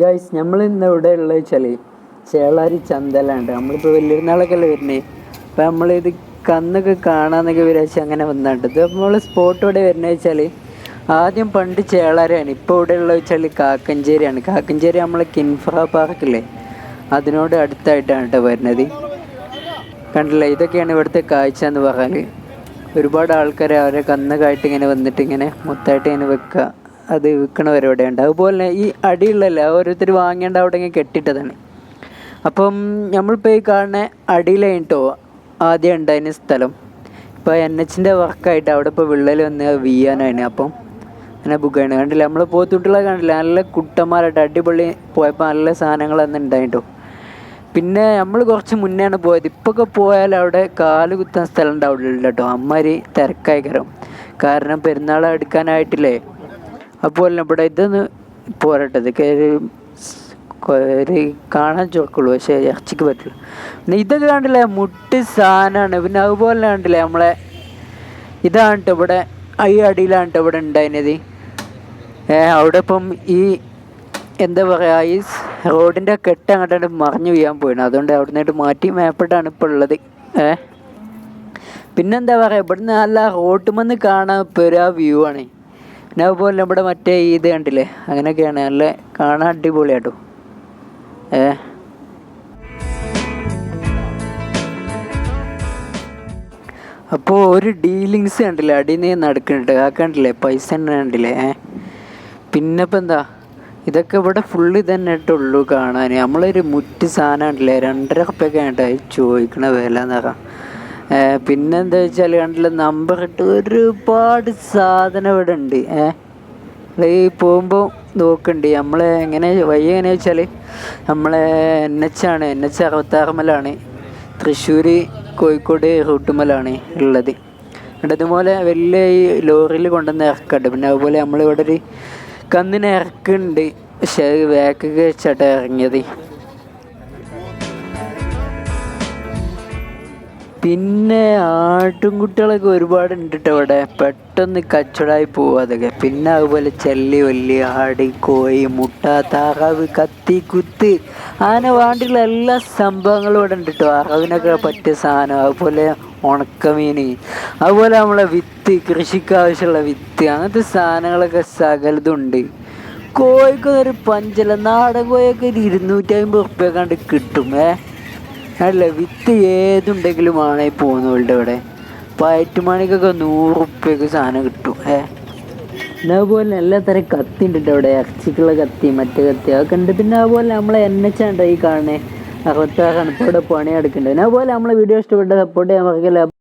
Guys നമ്മൾ ഇന്ന് ഇവിടെ ഉള്ളത് വെച്ചാൽ ചേളാരി ചന്തലാണ്ട് നമ്മളിപ്പോൾ വലിയൊരുന്നാളൊക്കെ അല്ലേ വരുന്നത് അപ്പോൾ നമ്മളിത് കന്നൊക്കെ കാണാന്നൊക്കെ വിചാരിച്ച് അങ്ങനെ വന്നിട്ട് ഇത് നമ്മൾ സ്പോട്ട് ഇവിടെ വരുന്നത് വെച്ചാൽ ആദ്യം പണ്ട് ചേളാരിയാണ്. ഇപ്പോൾ ഇവിടെ ഉള്ളത് വെച്ചാൽ കാക്കഞ്ചേരിയാണ്. കാക്കഞ്ചേരി നമ്മളെ കിൻഫ്ര പാർക്കില്ലേ അതിനോട് അടുത്തായിട്ടാണ് കേട്ടോ വരുന്നത്. കണ്ടില്ലേ? ഇതൊക്കെയാണ് ഇവിടുത്തെ കാഴ്ച എന്ന് പറഞ്ഞാൽ ഒരുപാട് ആൾക്കാർ അവരെ കന്നൊക്കെയായിട്ട് ഇങ്ങനെ വന്നിട്ട് ഇങ്ങനെ മൊത്തമായിട്ട് ഇങ്ങനെ വെക്കുക. അത് വിൽക്കണ പരിപാടി ഉണ്ട് അതുപോലെ ഈ അടിയുള്ളല്ലേ ഓരോരുത്തർ വാങ്ങേണ്ട അവിടെ ഇങ്ങനെ കെട്ടിട്ടതാണ് അപ്പം നമ്മളിപ്പോൾ ഈ കാണുന്ന അടിയിലായിട്ടോ ആദ്യം ഉണ്ടായിരുന്ന സ്ഥലം. ഇപ്പോൾ എൻ എച്ചിന്റെ വർക്കായിട്ട് അവിടെ ഇപ്പോൾ വിള്ളൽ വന്ന് വീയാനാണ് അപ്പം അങ്ങനെ ബുക്കാണ് കണ്ടില്ല നമ്മൾ പോത്തുട്ടികളെ കണ്ടില്ല നല്ല കുട്ടന്മാരായിട്ട് അടിപൊളി പോയപ്പോൾ നല്ല സാധനങ്ങൾ അന്ന് ഉണ്ടായിട്ടോ. പിന്നെ നമ്മൾ കുറച്ച് മുന്നെയാണ് പോയത്. ഇപ്പൊക്കെ പോയാൽ അവിടെ കാൽ കുത്താൻ സ്ഥലം ഉണ്ടാവില്ല കേട്ടോ അമ്മമാര് തിരക്കായി കയറും കാരണം പെരുന്നാൾ അടുക്കാനായിട്ടില്ലേ അപ്പോൾ ഇവിടെ ഇതൊന്ന് പോരട്ടത് കയറി ഒരു കാണാൻ ചോക്കുള്ളൂ പക്ഷേ ഇറച്ചിക്ക് പറ്റില്ല പിന്നെ ഇതൊക്കെ കണ്ടില്ലേ മുട്ട് സാധനമാണ്. പിന്നെ അതുപോലെ കണ്ടില്ലേ നമ്മളെ ഇതാണ് ട്ടോ ഇവിടെ ഈ അടിയിലാണ് ട്ടോ ഇവിടെ ഉണ്ടായിരുന്നത്. അവിടെ ഇപ്പം ഈ എന്താ പറയുക ഈ റോഡിന്റെ കെട്ട് അങ്ങോട്ടാണ് മറിഞ്ഞു വീഴാൻ പോയിന് അതുകൊണ്ട് അവിടെ നിന്നിട്ട് മാറ്റി മേപ്പെട്ടാണ് ഇപ്പോൾ ഉള്ളത്. ഏ? പിന്നെന്താ പറയുക ഇവിടുന്ന് നല്ല റോട്ടുമെന്ന് കാണാൻ പെരാ വ്യൂ ആണ്. പിന്നെ അതുപോലെ നമ്മുടെ മറ്റേ ഇത് കണ്ടില്ലേ? അങ്ങനെയൊക്കെയാണ്. നല്ല കാണാൻ അടിപൊളിയാട്ടോ. ഏ? അപ്പോൾ ഒരു ഡീലിങ്സ് കണ്ടില്ലേ? അടിയിൽ നിന്ന് നടക്കുന്നുണ്ട്. ആ കണ്ടില്ലേ? പൈസ തന്നെ കണ്ടില്ലേ? ഏ? പിന്നെ ഇപ്പം എന്താ? ഇതൊക്കെ ഇവിടെ ഫുള്ള് തന്നെ ഇട്ടുള്ളൂ കാണാൻ നമ്മളൊരു മുറ്റ് സാധനം ഉണ്ടല്ലേ രണ്ടര കപ്പൊക്കെ ആയിട്ടാ ചോദിക്കണ വില എന്ന് പറയാം പിന്നെ വെച്ചാൽ കണ്ടില്ല നമ്പർ ഇട്ട് ഒരുപാട് സാധനം ഇവിടെ ഉണ്ട്. ഏഹ് ഈ പോകുമ്പോൾ നോക്കുന്നുണ്ട് നമ്മളെ എങ്ങനെ വഴി എങ്ങനെ വെച്ചാൽ നമ്മളെ എൻ എച്ച് ആണ് എൻ എച്ച് അറുപത്താറുമലാണ് തൃശ്ശൂർ കോഴിക്കോട് റൂട്ടുമലാണ് ഉള്ളത്. അതുപോലെ വലിയ ഈ ലോറിയിൽ കൊണ്ടുവന്ന് ഇറക്കുന്നുണ്ട് പിന്നെ അതുപോലെ നമ്മളിവിടെ ഒരു കന്നിനെ ഇറക്കുന്നുണ്ട്. പക്ഷെ അത് വേക്കൊക്കെ വെച്ചാട്ടാ ഇറങ്ങിയത്. പിന്നെ ആട്ടുംകുട്ടികളൊക്കെ ഒരുപാട് ഉണ്ട് ഇവിടെ. പെട്ടെന്ന് കച്ചടായി പോവും അതൊക്കെ. പിന്നെ അതുപോലെ ചെല്ലി വല്ലി ആടി കോഴി മുട്ട താറാവ് കത്തി കുത്ത്. അങ്ങനെ വേണ്ടിയുള്ള എല്ലാ സംഭവങ്ങളും ഇവിടെ ഉണ്ട് കേട്ടോ പറ്റിയ സാധനം. അതുപോലെ ഉണക്കമീൻ അതുപോലെ നമ്മളെ വിത്ത് കൃഷിക്ക് ആവശ്യമുള്ള വിത്ത്. അങ്ങനത്തെ സാധനങ്ങളൊക്കെ സകലതും ഉണ്ട് കോഴിക്കൊന്നും ഒരു പഞ്ചല. നാടൻ കോഴിയൊക്കെ ഒരു ഇരുന്നൂറ്റി അമ്പത് ഉറുപ്പ്യ കണ്ട് കിട്ടും. ഏ? അല്ല വിത്ത് ഏതുണ്ടെങ്കിലും ആണേ പോകുന്നവളുടെ ഇവിടെ പയറ്റുമണിക്കൊക്കെ നൂറ് ഉറുപ്പ്യക്ക് സാധനം കിട്ടും ഏ? അതുപോലെ എല്ലാ തരം കത്തി ഉണ്ട് അവിടെ ഇറച്ചിക്കുള്ള കത്തി മറ്റേ കത്തി അതൊക്കെ ഉണ്ട്. പിന്നെ അതുപോലെ നമ്മളെ എൻ എച്ച് ആണ് ഈ കണക്കോടെ പണിയെടുക്കുന്നുണ്ട് ഇവിടെ പണി എടുക്കുന്നുണ്ട് അതുപോലെ നമ്മളെ വീഡിയോ ഇഷ്ടപ്പെട്ട സപ്പോർട്ട് ചെയ്യാൻ